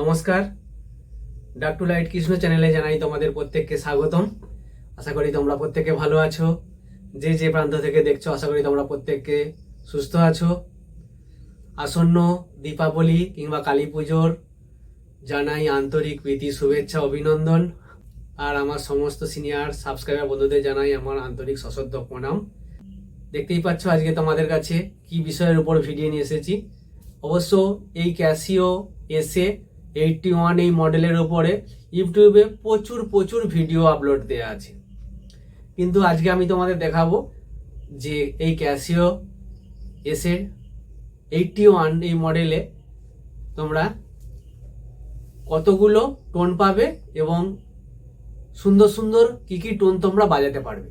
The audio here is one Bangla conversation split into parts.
নমস্কার। ডাক টু লাইট কৃষ্ণ চ্যানেলে জানাই তোমাদের প্রত্যেককে স্বাগতম। আশা করি তোমরা প্রত্যেকে ভালো আছো। যে যে প্রান্ত থেকে দেখছ, আশা করি তোমরা প্রত্যেককে সুস্থ আছো। আসন্ন দীপাবলি কিংবা কালী পুজোর জানাই আন্তরিক প্রীতি, শুভেচ্ছা, অভিনন্দন। আর আমার সমস্ত সিনিয়র সাবস্ক্রাইবার বন্ধুদের জানাই আমার আন্তরিক সশ্রদ্ধ প্রণাম। দেখতেই পাচ্ছ আজকে তোমাদের কাছে কি বিষয়ের উপর ভিডিও নিয়ে এসেছি। অবশ্য এই ক্যাসিও এসে এইটটি ওয়ান এই মডেলের উপরে ইউটিউবে প্রচুর প্রচুর ভিডিও আপলোড দেওয়া আছে। কিন্তু আজকে আমি তোমাদের দেখাবো যে এই ক্যাসিও এসের এইটটি ওয়ান এই মডেলে তোমরা কতগুলো টোন পাবে এবং সুন্দর সুন্দর কি কি টোন তোমরা বাজাতে পারবে।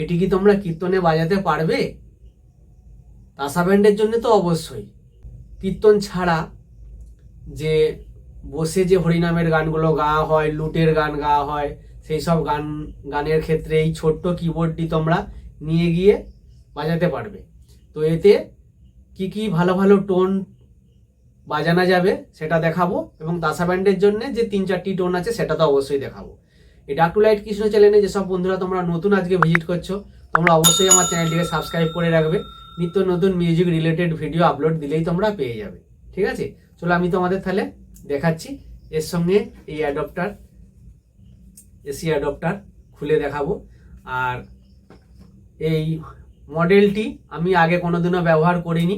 এটি কি তোমরা কীর্তনে বাজাতে পারবে? তাসা ব্যান্ডের জন্য তো অবশ্যই। কীর্তন ছাড়া যে বসে যে হরিনামের গানগুলো গাওয়া হয়, লুটের গান গাওয়া হয়, সেই সব গান, গানের ক্ষেত্রে এই ছোট্ট কিবোর্ডটি তোমরা নিয়ে গিয়ে বাজাতে পারবে। তো এতে কি কি ভালো ভালো টোন বাজানো যাবে সেটা দেখাবো এবং তাসা ব্যান্ডের জন্য যে তিন চারটি টোন আছে সেটা তো অবশ্যই দেখাবো। এই ডাক টু লাইট কৃষ্ণ চ্যানেলে যেসব বন্ধুরা তোমরা নতুন আজকে ভিজিট করছ, তোমরা অবশ্যই আমার চ্যানেলটিকে সাবস্ক্রাইব করে রাখবে। নিত্য নতুন মিউজিক রিলেটেড ভিডিও আপলোড দিলেই তোমরা পেয়ে যাবে। ঠিক আছে? চলো আমি তোমাদের তাহলে দেখাচ্ছি। এর সঙ্গে এই অ্যাডপ্টার এসি অ্যাডপ্টার খুলে দেখাবো। আর এই মডেলটি আমি আগে কোনোদিনও ব্যবহার করিনি।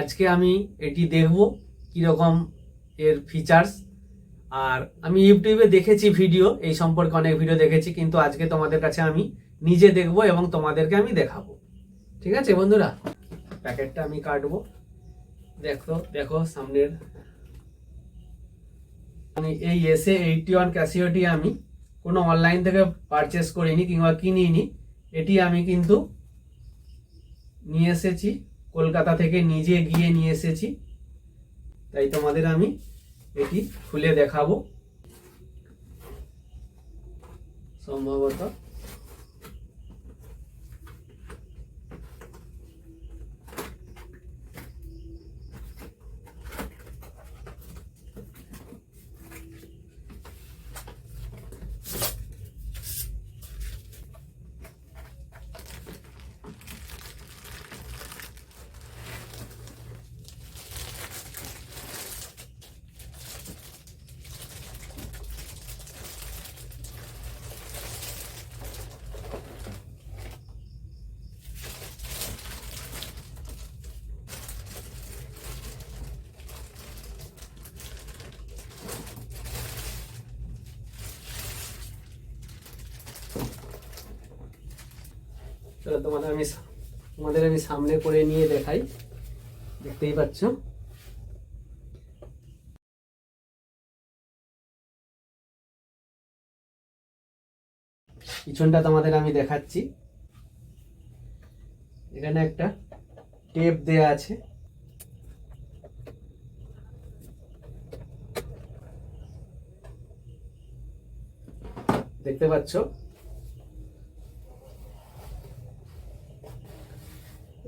আজকে আমি এটি দেখব কীরকম এর ফিচার্স আর আমি ইউটিউবে দেখেছি ভিডিও এই সম্পর্কে অনেক ভিডিও দেখেছি, কিন্তু আজকে তোমাদের কাছে আমি নিজে দেখব এবং তোমাদেরকে আমি দেখাবো। ঠিক আছে বন্ধুরা? প্যাকেটটা আমি কাটবো। দেখো দেখো সামনের। আমি এই এসে এইটি ওয়ান ক্যাসিওটি আমি কোনো অনলাইন থেকে পারচেস করিনি কিংবা কিনিনি। এটি আমি কিন্তু নিয়ে এসেছি, কলকাতা থেকে নিজে গিয়ে নিয়ে এসেছি। তাই তোমাদের আমি এটি খুলে দেখাবো। সম্ভবত তোমাদের আমি তোমাদের আমি সামনে করে নিয়ে দেখাই। দেখতেই পাচ্ছ। পিছনটা তোমাদের আমি দেখাচ্ছি। এখানে একটা টেপ দেয়া আছে। দেখতে পাচ্ছ?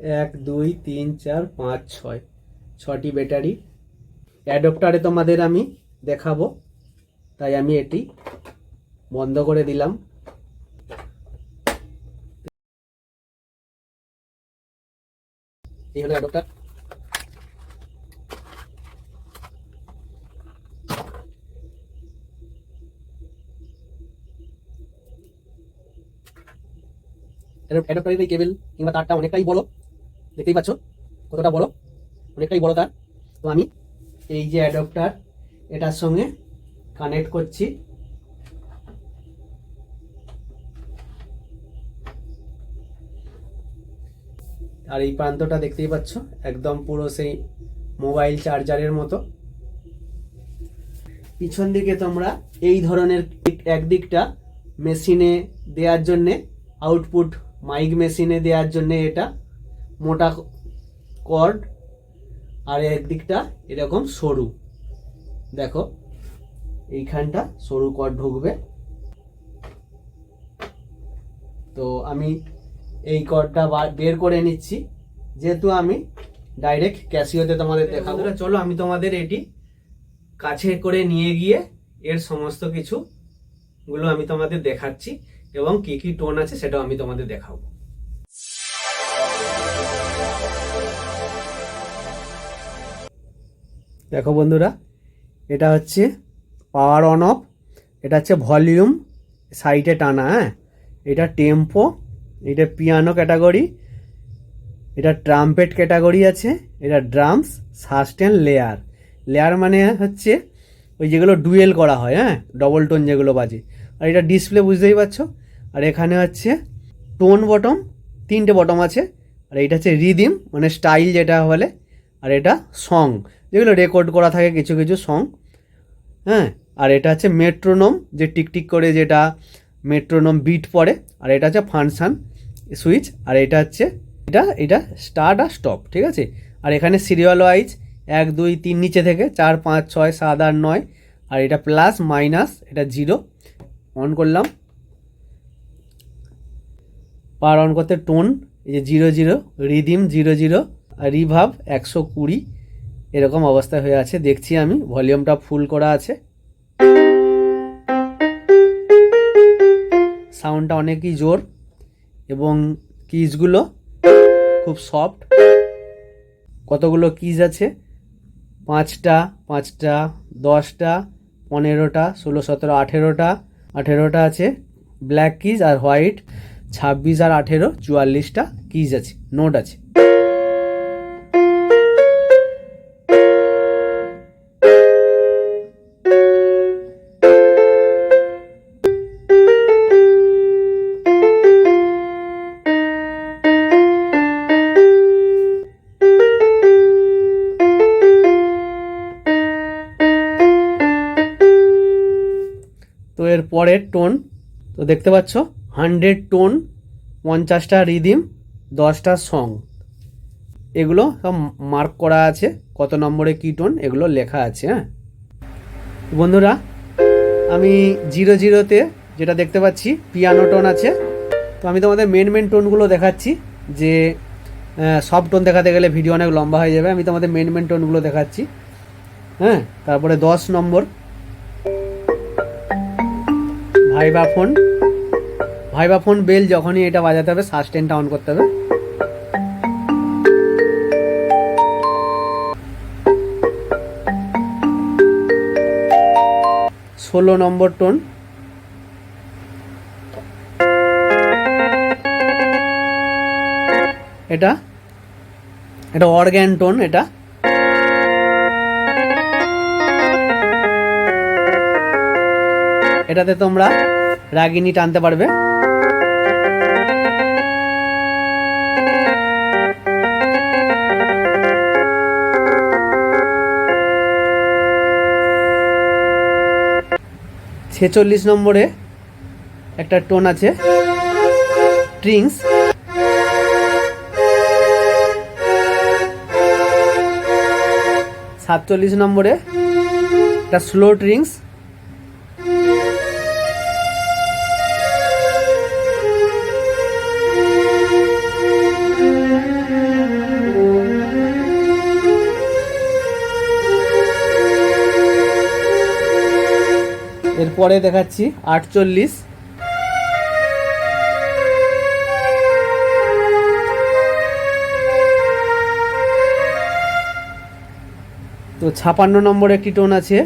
এক, দুই, তিন, চার, পাঁচ, ছয়। ছটি ব্যাটারি। অ্যাডপ্টারে তোমাদের আমি দেখাবো। তাই আমি এটি বন্ধ করে দিলাম। এই হলো অ্যাডপ্টার। অ্যাডপ্টারের এই কেবল কিংবা তারটা অনেকটাই বড়। দেখতেই পাচ্ছ? কতটা বড়? অনেকটাই বড় তার। তো আমি এই যে অ্যাডপ্টার, এটার সঙ্গে কানেক্ট করছি। আর এই প্রান্তটা দেখতেই পাচ্ছ? একদম পুরো সেই মোবাইল চার্জারের মতো। পিছন দিকে তোমরা এই ধরনের একদিকটা মেশিনে দেওয়ার জন্যে আউটপুট মাইক মেশিনে দেওয়ার জন্যে এটা মোটা কর্ড আর একদিকটা এরকম সরু। দেখো এইখানটা সরু কর্ড ঢুকবে। তো আমি এই কর্ডটা বের করে নিচ্ছি। যেহেতু আমি ডাইরেক্ট ক্যাসিওতে তোমাদের দেখাবো। চলো আমি তোমাদের এটি কাছে করে নিয়ে গিয়ে এর সমস্ত কিছু গুলো আমি তোমাদের দেখাচ্ছি এবং কি কি টোন আছে সেটাও আমি তোমাদের দেখাবো। দেখো বন্ধুরা, এটা হচ্ছে পাওয়ার অন অফ এটা হচ্ছে ভলিউম সাইটে টানা হ্যাঁ? এটা টেম্পো এটা পিয়ানো ক্যাটাগরি এটা ট্রাম্পেট ক্যাটাগরি আছে, এটা ড্রামস সাস্টেন লেয়ার লেয়ার মানে হচ্ছে ওই যেগুলো ডুয়েল করা হয় হ্যাঁ? ডবল টোন যেগুলো বাজে। আর এটা ডিসপ্লে বুঝতেই পারছ? আর এখানে হচ্ছে টোন বটম তিনটে বটম আছে। আর এটা হচ্ছে রিদিম মানে স্টাইল যেটা বলে আর এটা সং যেগুলো রেকর্ড করা থাকে কিছু কিছু সং হ্যাঁ আর এটা হচ্ছে মেট্রোনোম যে টিকটিক করে যেটা মেট্রোনোম বিট পড়ে। আর এটা হচ্ছে ফাংশন সুইচ আর এটা হচ্ছে, এটা এটা স্টার্ট আর স্টপ ঠিক আছে? আর এখানে সিরিয়াল ওয়াইজ এক, দুই, তিন নিচে থেকে চার, পাঁচ, ছয়, সাত, আট, নয়। আর এটা প্লাস মাইনাস এটা জিরো অন করলাম। পার অন করতে টোন এই যে zero zero rhythm zero zero reverb একশো কুড়ি, এরকম অবস্থায় হয়ে আছে। দেখছি আমি, ভলিউমটা ফুল করা আছে। সাউন্ডটা অনেকই জোর এবং কিজগুলো খুব সফট। কতগুলো কিজ আছে? পাঁচটা পাঁচটা, দশটা, পনেরোটা, ষোলো, সতেরো, আঠেরোটা আঠেরোটা আছে। ব্ল্যাক কিজ আর হোয়াইট, ছাব্বিশ আর আঠেরো, চুয়াল্লিশটা কিজ আছে, নোট আছে। তো এর পরের টোন, তো দেখতে পাচ্ছ, হান্ড্রেড টোন, পঞ্চাশটা রিদিম, দশটা সং। এগুলো সব মার্ক করা আছে, কত নম্বরে কী টোন, এগুলো লেখা আছে হ্যাঁ। বন্ধুরা, আমি জিরো জিরোতে যেটা দেখতে পাচ্ছি, পিয়ানো টোন আছে। তো আমি তোমাদের মেন মেন টোনগুলো দেখাচ্ছি, যে সব টোন দেখাতে গেলে ভিডিও অনেক লম্বা হয়ে যাবে, আমি তোমাদের মেন মেন টোনগুলো দেখাচ্ছি হ্যাঁ। তারপরে দশ number vibraphone vibraphone bell যখনই এটা বাজাতে হবে সাস্টেনটা অন করতে হবে। ষোলো নম্বর টোন। এটা? এটা অর্গ্যান টোন, এটা। এটাতে তোমরা রাগিনী টানতে পারবে। ছেচল্লিশ নম্বরে একটা টোন আছে। ট্রিংস সাতচল্লিশ নম্বরে একটা স্লো ট্রিংস এরপরে দেখাচ্ছি, আটচল্লিশ। তো ছাপান্ন নম্বর একটি টোন আছে।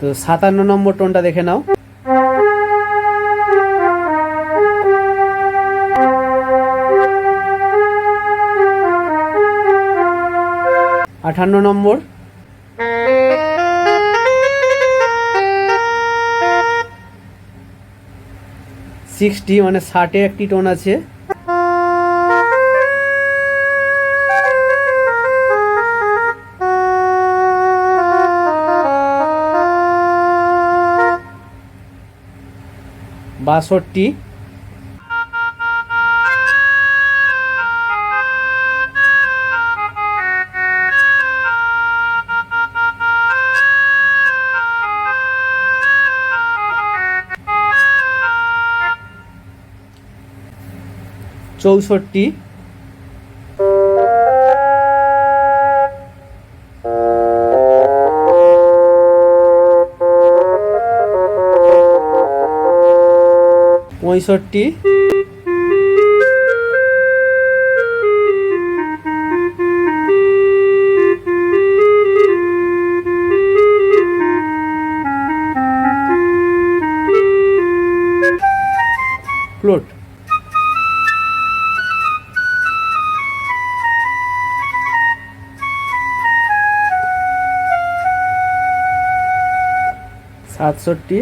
তো সাতান্ন নম্বর টোনটা দেখে নাও। আঠান্ন নম্বর। সিক্সটি মানে ষাটে একটি টোন আছে। বাষট্টি। চৌষট্টি। পঁয়ষট্টি। ফ্লোট সাতষট্টি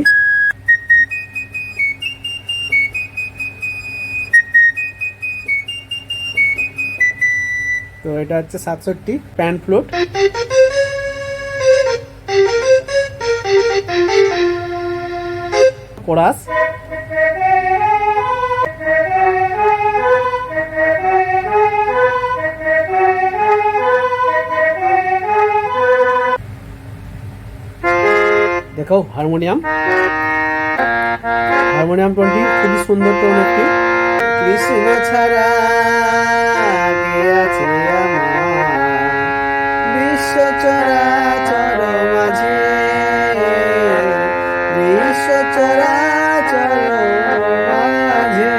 তো এটা হচ্ছে সাতষট্টি প্যান ফ্লোট। কোরাস। দেখো হারমোনিয়াম। হারমোনিয়াম টোনটি খুবই সুন্দর টোন একটি। কৃষ্ণ ছাড়া বিশ্ব চরাচর মাঝে। বিশ্ব চরাচর মাঝে।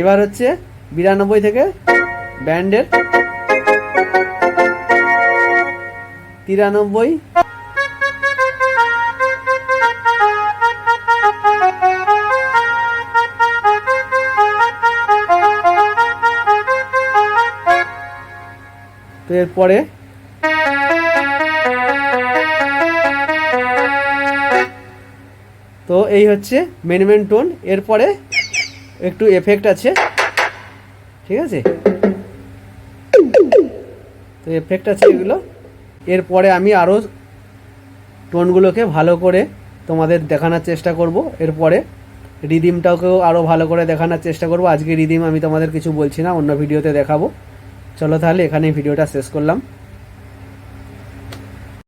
এবার হচ্ছে বিরানব্বই থেকে ব্যান্ডের তিরানব্বই তো এরপরে তো এই হচ্ছে মেন মেন টোন এরপরে একটু এফেক্ট আছে। ঠিক আছে? তো এফেক্ট আছে এগুলো। এরপরে আমি আরও টোনগুলোকে ভালো করে তোমাদের দেখানোর চেষ্টা করব। এরপরে রিদিমটাকেও আরও ভালো করে দেখানোর চেষ্টা করব। আজকে রিদিম আমি তোমাদের কিছু বলছি না, অন্য ভিডিওতে দেখাবো। চলো তাহলে এখানে ভিডিওটা শেষ করলাম।